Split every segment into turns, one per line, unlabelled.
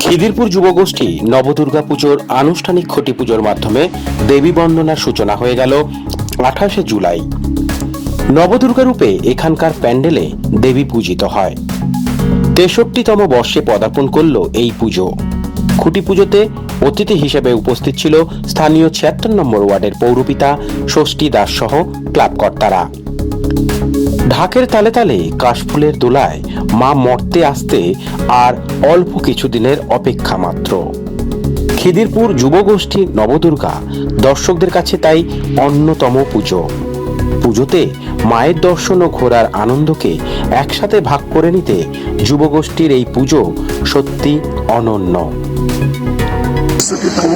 খিদিরপুর যুবগোষ্ঠী নবদুর্গা পুজোর আনুষ্ঠানিক খুঁটি পুজোর মাধ্যমে দেবী বন্দনার সূচনা হয়ে গেল আঠাশে জুলাই। নবদুর্গা রূপে এখানকার প্যান্ডেলে দেবী পূজিত হয়। তেষট্টিতম বর্ষে পদার্পণ করল এই পুজো। খুঁটি পুজোতে অতিথি হিসেবে উপস্থিত ছিল স্থানীয় ছিয়াত্তর নম্বর ওয়ার্ডের পৌরপিতা ষষ্ঠী দাস সহ ক্লাব কর্তারা ঢাকের তালে তালে কাশফুলের দোলায় মা মর্তে আসতে আর অল্প কিছুদিনের অপেক্ষা মাত্র। খিদিরপুর যুবগোষ্ঠী নবদুর্গা দর্শকদের কাছে তাই অন্যতম পুজো। পুজোতে মায়ের দর্শন ও ঘোরার আনন্দকে একসাথে ভাগ করে নিতে যুবগোষ্ঠীর এই পুজো সত্যি অনন্য।
একষট্টিতম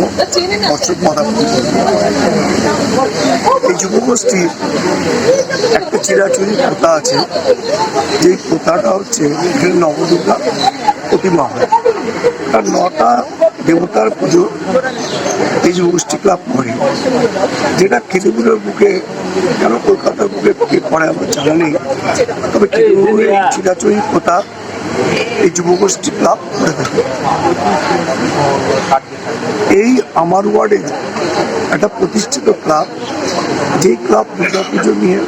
বছর পদার্পণ এই যুবগোষ্ঠীর একটা চিরাচুরি প্রথা আছে যে প্রথাটা হচ্ছে এখানে নবদুর্গা প্রতিমা হয়। আর নটা দেবতার পুজো এই যুবগোষ্ঠী ক্লাব করে। যেটা খেতেপুরের বুকে, কেন কলকাতার বুকে করে আমার জানা নেই তবে খেতেপুরের এই চিরাচুরি প্রথা এই যুবগোষ্ঠী ক্লাব এই আমার ওয়ার্ডে একটা প্রতিষ্ঠিত ক্লাব যেই ক্লাব দুর্গাপুজো নিয়ে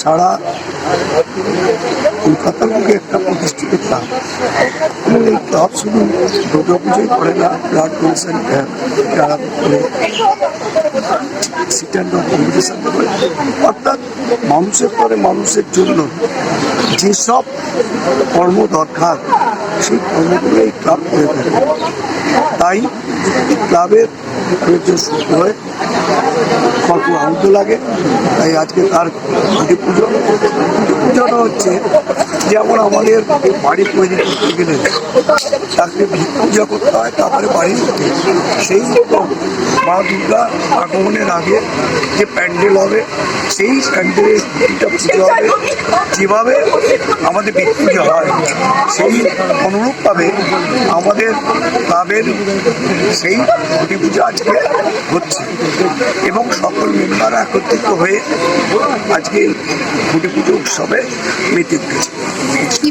সারা কলকাতার বুকে একটা প্রতিষ্ঠিত ক্লাব। এই ক্লাব শুধু দুর্গাপুজোই করে না, ব্লাড ডোনেশন ক্যাম্প করে সিট অ্যান্ড কম্পিটিশন করে। অর্থাৎ মানুষের পরে মানুষের জন্য যেসব কর্ম দরকার, সেই কর্মগুলো এই ক্লাব করে থাকে। তাই ক্লাবের শুরু হয় কত আনন্দ লাগে, তাই আজকে তার খুঁটি পুজো। খুঁটি পুজোটা হচ্ছে যেমন আমাদের বাড়ি তৈরি করতে গেলে তাকে পূজা করতে হয়, তারপরে বাড়ি সেই রকম মা দুর্গা আগমনের আগে যে প্যান্ডেল হবে, সেই প্যান্ডেলের খুঁটিটা পুজো হবে। যেভাবে আমাদের পুজো হয়, সেই অনুরূপভাবে আমাদের ক্লাবের সেই খুঁটি পুজো আজকে হচ্ছে। এবং সকল মেম্বাররা একত্রিত হয়ে আজকে খুঁটি পুজো উৎসবে মেতে উঠেছে।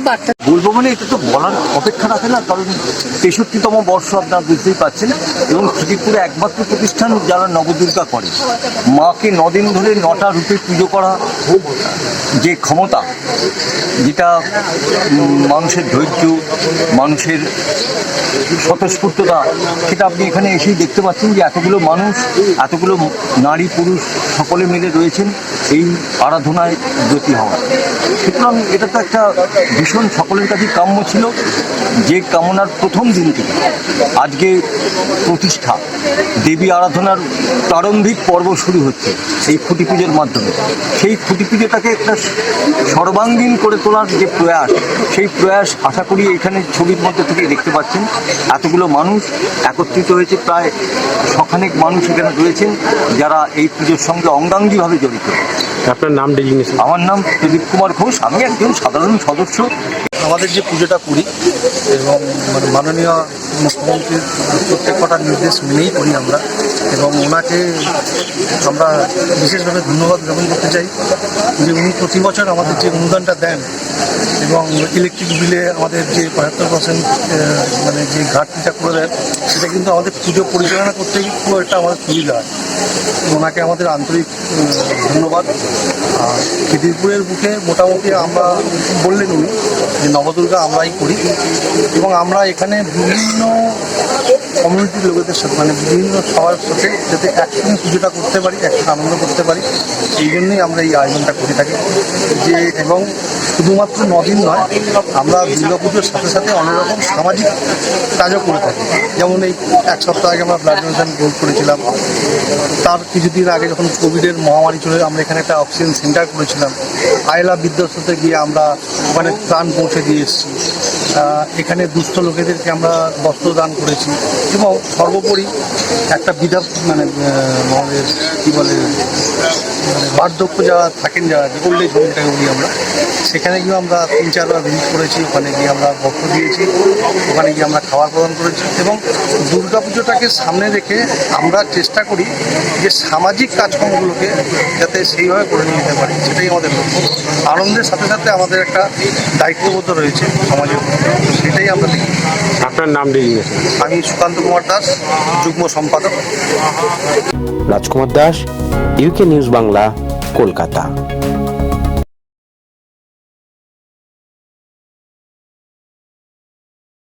বার্তা।
বলব মানে এটা তো বলার অপেক্ষা রাখে না, কারণ তেষট্টিতম বর্ষ আপনারা বুঝতেই পারছেন, এবং ত্রিপুরে একমাত্র প্রতিষ্ঠান যারা নবদুর্গা করে। মাকে নদিন ধরে নটা রূপে পুজো করা যে ক্ষমতা, যেটা মানুষের ধৈর্য, মানুষের স্বতঃস্ফূর্ততা, সেটা আপনি এখানে এসেই দেখতে পাচ্ছেন যে এতগুলো মানুষ, এতগুলো নারী পুরুষ সকলে মিলে রয়েছেন এই আরাধনায় ব্রতী হওয়া। সুতরাং এটা তো একটা ভীষণ সকলের কাছে কাম্য ছিল, যে কামনার প্রথম দিন থেকে আজকে প্রতিষ্ঠা, দেবী আরাধনার প্রারম্ভিক পর্ব শুরু হচ্ছে এই খুঁটি পুজোর মাধ্যমে। সেই খুঁটি পুজোটাকে একটা সর্বাঙ্গীন করে তোলার যে প্রয়াস, সেই প্রয়াস আশা করি এখানে ছবির মধ্যে থেকে দেখতে পাচ্ছেন। এতগুলো মানুষ একত্রিত হয়েছে, প্রায় শখানেক মানুষ এখানে রয়েছেন যারা এই পুজোর সঙ্গে অঙ্গাঙ্গিভাবে জড়িত।
আপনার নাম ডেজিগনেশন
আমার নাম প্রদীপ কুমার ঘোষ। আমি একজন সাধারণ সদস্য।
আমাদের যে পুজোটা করি এবং মানে মাননীয় মুখ্যমন্ত্রীর প্রত্যেক কটা নির্দেশ মেনেই করি আমরা এবং ওনাকে আমরা বিশেষভাবে ধন্যবাদ জ্ঞাপন করতে চাই যে উনি প্রতি বছর আমাদের যে অনুদানটা দেন এবং ইলেকট্রিক বিলে আমাদের যে পঁচাত্তর পার্সেন্ট মানে যে ঘাটতিটা করে দেন সেটা কিন্তু আমাদের পুজো পরিচালনা করতে খুব একটা আমাদের সুবিধা হয়। ওনাকে আমাদের আন্তরিক ধন্যবাদ। আর খিদিরপুরের বুকে মোটামুটি আমরা বললেন উনি যে নবদুর্গা আমরাই করি। এবং আমরা এখানে বিভিন্ন কমিউনিটির লোকেদের সাথে মানে বিভিন্ন সবার সাথে যাতে একসঙ্গে পুজোটা করতে পারি একসঙ্গে আনন্দ করতে পারি এই জন্যই আমরা এই আয়োজনটা করে থাকি। যে এবং শুধুমাত্র নদিন নয়, আমরা দুর্গা পুজোর সাথে সাথে অনেক রকম সামাজিক কাজও করে থাকি। যেমন এই এক সপ্তাহ আগে আমরা ব্লাড ডোনেশন গোল করেছিলাম। তার কিছুদিন আগে যখন কোভিডের মহামারী চলে, আমরা এখানে একটা অক্সিজেন সেন্টার করেছিলাম। আয়লা বিদ্যাসাতে গিয়ে আমরা ওখানে ত্রাণ পৌঁছে দিয়ে এসেছি। এখানে দুস্থ লোকেদেরকে আমরা বস্ত্র দান করেছি এবং সর্বোপরি একটা বিধা মানে আমাদের কী বলে বার্ধক্য যারা থাকেন যারা ওল্ড এজ হোম যেটাকে বলি আমরা সেখানে গিয়ে আমরা তিন চারবার ভিজিট করেছি ওখানে গিয়ে আমরা বক্ত দিয়েছি ওখানে গিয়ে আমরা খাবার প্রদান করেছি এবং দুর্গা পুজোটাকে সামনে রেখে আমরা চেষ্টা করি যে সামাজিক কাজকর্মগুলোকে যাতে সেইভাবে করে নিয়ে যেতে পারি সেটাই আমাদের লক্ষ্য। আনন্দের সাথে সাথে আমাদের একটা দায়িত্ববোধ রয়েছে সমাজের তো সেটাই আমরা দেখি।
আপনার নাম
আমি সুকান্ত কুমার দাস যুগ্ম সম্পাদক।
Rajkumar Das UK news Bangla Kolkata.